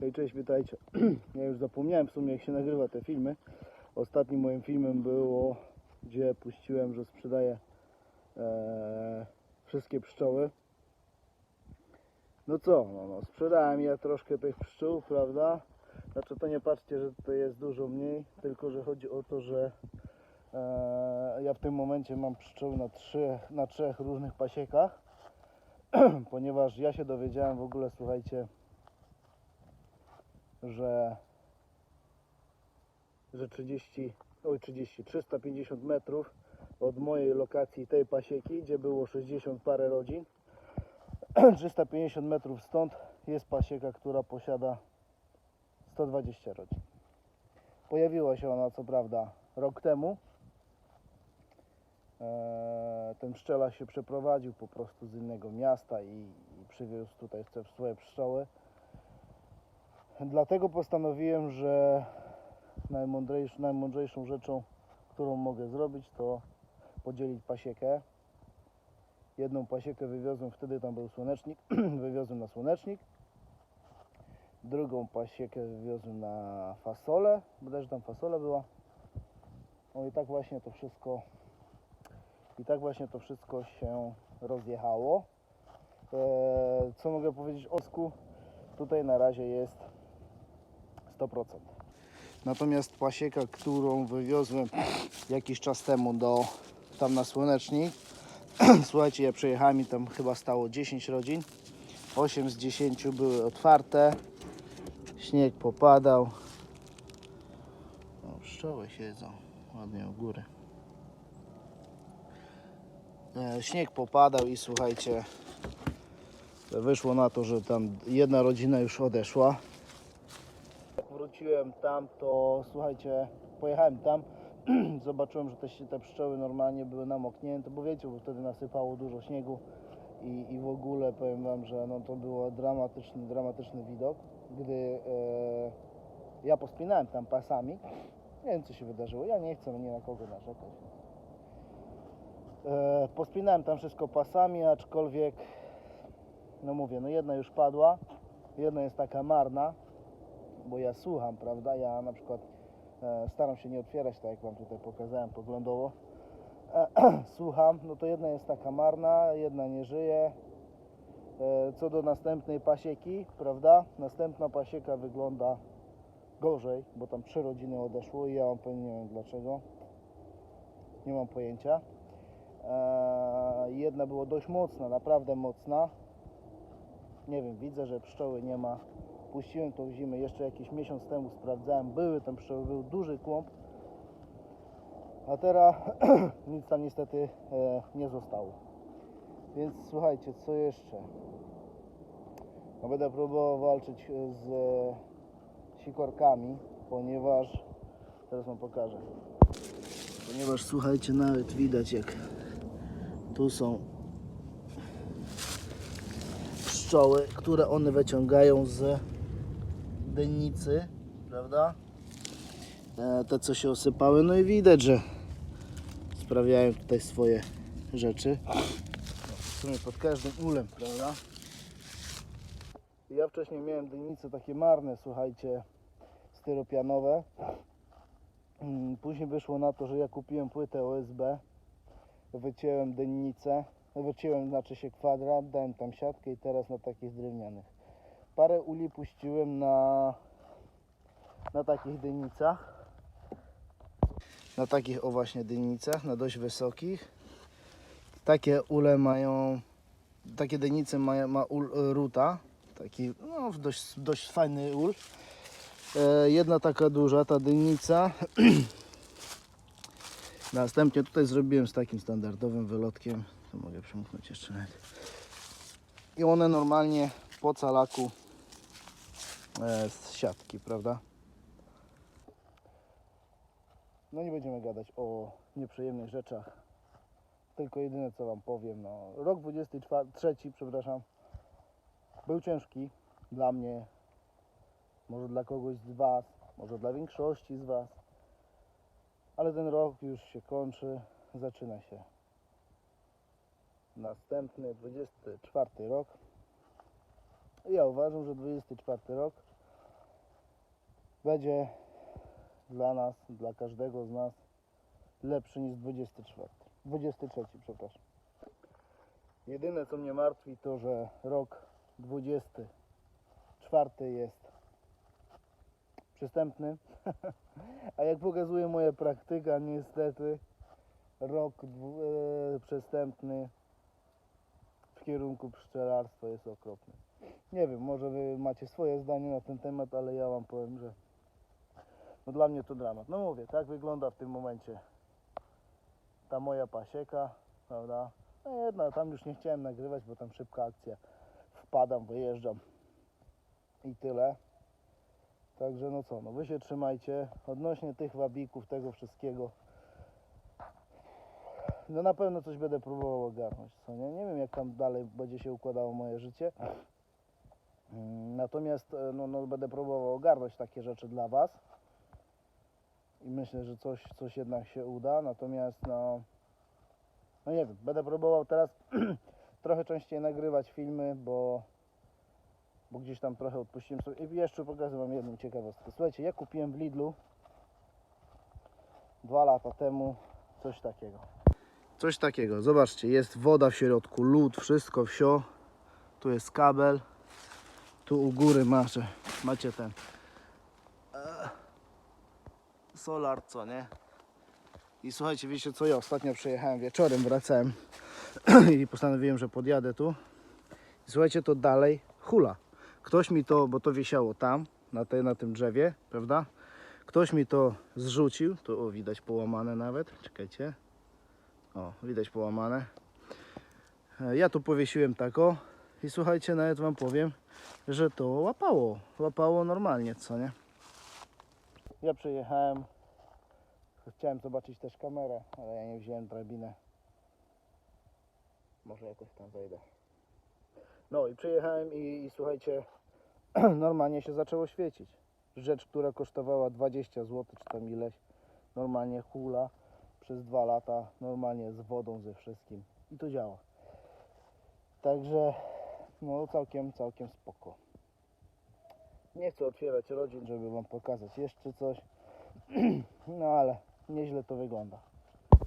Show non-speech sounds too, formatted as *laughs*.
Hej, cześć, witajcie. *clears throat* Ja już zapomniałem w sumie jak się nagrywa te filmy. Ostatnim moim filmem było, gdzie puściłem, że sprzedaję e, wszystkie pszczoły. No co, no, no, sprzedałem ja troszkę tych pszczół, prawda? Znaczy to nie patrzcie, że to jest dużo mniej, tylko że chodzi o to, że e, ja w tym momencie mam pszczoły na trzech, na trzech różnych pasiekach, *clears throat* ponieważ ja się dowiedziałem w ogóle, słuchajcie, że, że 30, oj 30, 350 metrów od mojej lokacji tej pasieki, gdzie było 60 parę rodzin, *clears throat* 350 metrów stąd jest pasieka, która posiada 120 rodzin. Pojawiła się ona co prawda rok temu. Eee, Ten pszczelarz się przeprowadził po prostu z innego miasta i, i przywiózł tutaj swoje pszczoły. Dlatego postanowiłem, że najmądrzejsz, najmądrzejszą rzeczą, którą mogę zrobić, to podzielić pasiekę. Jedną pasiekę wywiozłem, wtedy tam był słonecznik, *clears throat* wywiozłem na słonecznik. Drugą pasiekę wywiozłem na fasolę, bodajże tam fasola była. No i tak właśnie to wszystko i tak właśnie to wszystko się rozjechało. Eee, co mogę powiedzieć o sku? Tutaj na razie jest 100%. Natomiast pasieka, którą wywiozłem jakiś czas temu do tam na słonecznik, *clears throat* słuchajcie, ja przejechałem i tam chyba stało 10 rodzin. 8 z 10 były otwarte. Śnieg popadał. O, pszczoły siedzą ładnie u góry. E, Śnieg popadał i słuchajcie, wyszło na to, że tam jedna rodzina już odeszła. Wróciłem tam, to słuchajcie, pojechałem tam, *clears throat* zobaczyłem, że te, te pszczoły normalnie były namoknięte, bo wiecie, bo wtedy nasypało dużo śniegu i, i w ogóle powiem Wam, że no to było dramatyczny, dramatyczny widok, gdy e, ja pospinałem tam pasami, nie wiem co się wydarzyło, ja nie chcę nie na kogo narzekać. E, pospinałem tam wszystko pasami, aczkolwiek, no mówię, no jedna już padła, jedna jest taka marna, bo ja słucham, prawda? Ja na przykład e, staram się nie otwierać, tak jak Wam tutaj pokazałem poglądowo. E, *clears throat* słucham, no to jedna jest taka marna, jedna nie żyje. E, co do następnej pasieki, prawda? Następna pasieka wygląda gorzej, bo tam trzy rodziny odeszło i ja mam pewnie nie wiem dlaczego. Nie mam pojęcia. E, jedna była dość mocna, naprawdę mocna. Nie wiem, widzę, że pszczoły nie ma. Puściłem tą zimę jeszcze jakiś miesiąc temu, sprawdzałem, były tam był duży kląb. A teraz *clears throat* nic tam niestety e, nie zostało. Więc słuchajcie, co jeszcze? No, będę próbował walczyć e, z e, sikorkami, ponieważ teraz wam pokażę. Ponieważ słuchajcie, nawet widać jak tu są pszczoły, które one wyciągają z dennicy, prawda? E, Te co się osypały, no i widać, że sprawiają tutaj swoje rzeczy. W sumie pod każdym ulem, prawda? Ja wcześniej miałem dennice takie marne, słuchajcie, styropianowe. Mm, Później wyszło na to, że ja kupiłem płytę OSB, wycięłem dennicę, wycięłem znaczy się kwadrat, dałem tam siatkę i teraz na takich drewnianych. Parę uli puściłem na, na takich dennicach. Na takich o właśnie dennicach, na dość wysokich. Takie ule mają, takie dennice ma, ma ul ruta, taki no, dość, dość fajny ul. E, jedna taka duża, ta dynica. *clears throat* Następnie tutaj zrobiłem z takim standardowym wylotkiem. To mogę przymknąć jeszcze nawet. I one normalnie po calaku e, z siatki, prawda? No nie będziemy gadać o nieprzyjemnych rzeczach. Tylko jedyne co Wam powiem, no rok 23, przepraszam, był ciężki dla mnie, może dla kogoś z Was, może dla większości z Was. Ale ten rok już się kończy, zaczyna się następny, 24 rok. Ja uważam, że 24 rok będzie dla nas, dla każdego z nas lepszy niż 24. 23, przepraszam. Jedyne co mnie martwi to, że rok 24 jest przystępny, *laughs* a jak pokazuje moja praktyka, niestety rok e, przestępny w kierunku pszczelarstwa jest okropny. Nie wiem, może wy macie swoje zdanie na ten temat, ale ja wam powiem, że no dla mnie to dramat. No mówię, tak wygląda w tym momencie ta moja pasieka, prawda? No jedna, tam już nie chciałem nagrywać, bo tam szybka akcja. Wpadam, wyjeżdżam i tyle. Także no co, no wy się trzymajcie. Odnośnie tych wabików, tego wszystkiego. No na pewno coś będę próbował ogarnąć, co nie? Nie wiem jak tam dalej będzie się układało moje życie. Natomiast e, no, no, będę próbował ogarnąć takie rzeczy dla Was. I myślę, że coś, coś jednak się uda. Natomiast no, no nie wiem, będę próbował teraz *clears throat* trochę częściej nagrywać filmy, bo, bo gdzieś tam trochę odpuściłem sobie. I jeszcze pokażę Wam jedną ciekawostkę. Słuchajcie, ja kupiłem w Lidlu dwa lata temu coś takiego. Coś takiego, zobaczcie, jest woda w środku, lód, wszystko, wsio. Tu jest kabel. Tu u góry macie, macie ten e, solar, co nie? I słuchajcie, wiecie co, ja ostatnio przyjechałem wieczorem, wracałem *clears throat* i postanowiłem, że podjadę tu. I słuchajcie, to dalej hula. Ktoś mi to, bo to wisiało tam, na, tej, na tym drzewie, prawda? Ktoś mi to zrzucił, tu o, widać połamane nawet, czekajcie. O, widać połamane. E, Ja tu powiesiłem tak o i słuchajcie, nawet wam powiem, że to łapało. Łapało normalnie, co nie? Ja przyjechałem. Chciałem zobaczyć też kamerę, ale ja nie wziąłem drabinę. Może jakoś tam wejdę. No i przyjechałem i, i słuchajcie, *clears throat* normalnie się zaczęło świecić. Rzecz, która kosztowała 20 zł, czy tam ileś, normalnie hula przez dwa lata, normalnie z wodą, ze wszystkim. I to działa. Także no całkiem, całkiem spoko. Nie chcę otwierać rodzin, żeby wam pokazać jeszcze coś. *clears throat* No ale nieźle to wygląda.